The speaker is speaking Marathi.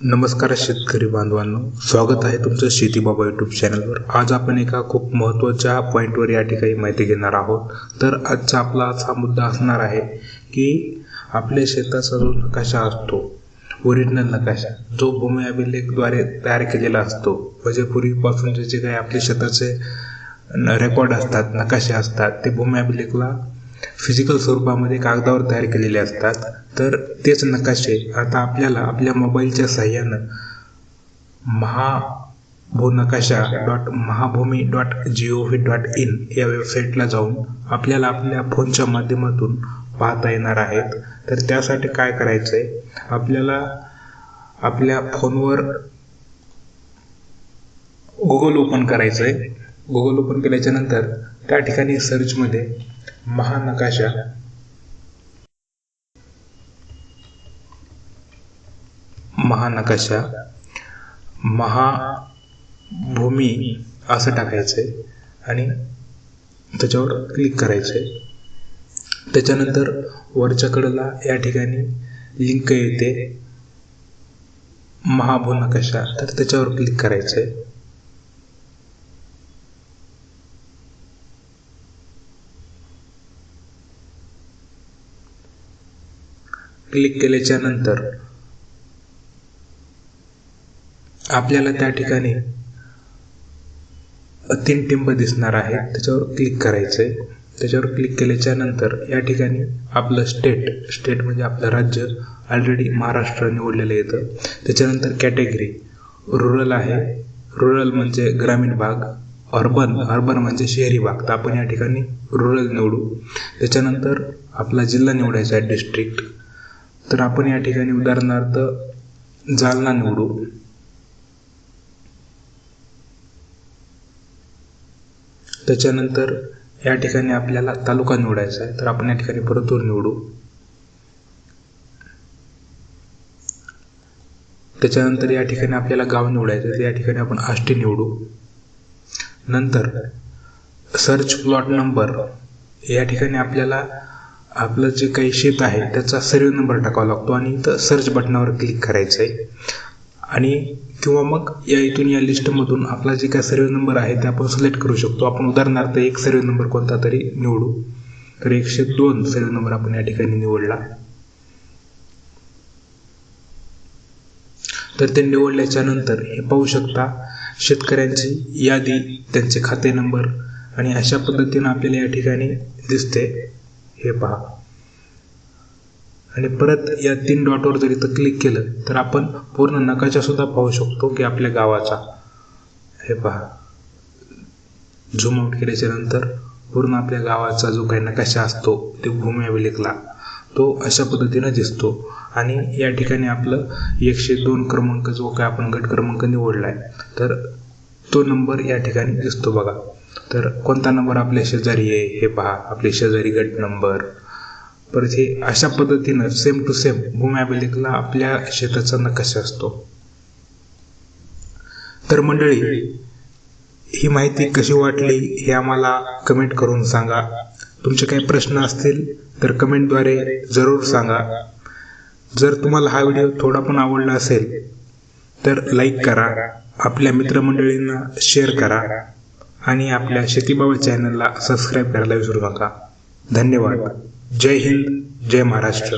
नमस्कार शेतकरी बांधवांनो स्वागत आहे तुमचं शेती बाबा यूट्यूब चॅनलवर आज आपण एका खूप महत्त्वाच्या पॉईंटवर या ठिकाणी माहिती घेणार आहोत. तर आजचा आपला असा मुद्दा असणार आहे की आपल्या शेताचा जो नकाशा असतो ओरिजिनल नकाशा जो भूमी अभिलेखद्वारे तयार केलेला असतो म्हणजे पूर्वीपासूनचे जे काही आपल्या शेताचे रेकॉर्ड असतात नकाशे असतात ते भूमी अभिलेखला फिजिकल स्वरूपामध्ये कागदावर तयार केलेले असतात. तर तेच नकाशे आता आपल्याला आपल्या मोबाईलच्या साह्यानं Mahabhunakasha dot Mahabhumi dot G O V dot in या वेबसाईटला जाऊन आपल्याला आपल्या फोनच्या माध्यमातून पाहता येणार आहेत. तर त्यासाठी काय करायचं आहे आपल्याला आपल्या फोनवर गुगल ओपन करायचं आहे गुगल ओपन केल्याच्यानंतर त्या ठिकाणी सर्चमध्ये महानकाशा. महानकाशा. महाभूमी असं टाकायचं आहे आणि त्याच्यावर क्लिक करायचं आहे त्याच्यानंतर वरच्या कडेला या ठिकाणी लिंक येते. महाभूनकाशा. तर त्याच्यावर क्लिक करायचं आहे क्लिक केल्याच्यानंतर आपल्याला त्या ठिकाणी तीन टिंब दिसणार आहे त्याच्यावर क्लिक करायचं आहे त्याच्यावर क्लिक केल्याच्यानंतर या ठिकाणी आपलं स्टेट स्टेट म्हणजे आपलं राज्य ऑलरेडी महाराष्ट्र निवडलेलं येतं त्याच्यानंतर कॅटेगरी रुरल आहे. रुरल म्हणजे ग्रामीण भाग. अर्बन अर्बन म्हणजे शहरी भाग. तर आपण या ठिकाणी रुरल निवडू. त्याच्यानंतर आपला जिल्हा निवडायचा आहे डिस्ट्रिक्ट तर आपण या ठिकाणी उदाहरणार्थ जालना निवडू. त्याच्यानंतर या ठिकाणी आपल्याला तालुका निवडायचा आहे तर आपण या ठिकाणी परतूर निवडू. त्याच्यानंतर या ठिकाणी आपल्याला गाव निवडायचं तर या ठिकाणी आपण आष्टी निवडू. नंतर सर्च प्लॉट नंबर या ठिकाणी आपल्याला आपलं जे काही शेत आहे त्याचा सर्व नंबर टाकावा लागतो आणि इथं सर्च बटनावर क्लिक करायचं आहे आणि किंवा मग या इथून या लिस्टमधून आपला जे काय सर्व नंबर आहे ते आपण सिलेक्ट करू शकतो. आपण उदाहरणार्थ एक सर्व नंबर कोणता तरी निवडू. तर एकशे दोन सर्व नंबर आपण या ठिकाणी निवडला. तर ते निवडल्याच्या नंतर हे पाहू शकता शेतकऱ्यांची यादी त्यांचे खाते नंबर आणि अशा पद्धतीनं आपल्याला या ठिकाणी दिसते. हे पहा. आणि परत या तीन डॉटवर जर इथं क्लिक केलं तर आपण पूर्ण नकाशा सुद्धा पाहू शकतो की आपल्या गावाचा. हे पहा. झूम आउट केल्याच्यानंतर पूर्ण आपल्या गावाचा जो काही नकाशा असतो ते भूमी अभिलेखला तो अशा पद्धतीनं दिसतो. आणि या ठिकाणी आपलं एकशे दोन क्रमांक जो काय आपण गट क्रमांक निवडला आहे तर तो नंबर या ठिकाणी दिसतो बघा. तर कोणता नंबर आपल्या शेजारी आहे हे पहा. आपले शेजारी गट नंबर. परत हे अशा पद्धतीनं सेम टू सेम भूमी आपल्या शेताचा नकाशा असतो. तर मंडळी ही माहिती कशी वाटली हे आम्हाला कमेंट करून सांगा. तुमचे काही प्रश्न असतील तर कमेंटद्वारे जरूर सांगा. जर तुम्हाला हा व्हिडिओ थोडा पण आवडला असेल तर लाईक करा. आपल्या मित्रमंडळींना शेअर करा. आणि आपल्या शेतीबाबत चॅनलला सबस्क्राईब करायला विसरू नका. धन्यवाद. जय हिंद जय महाराष्ट्र.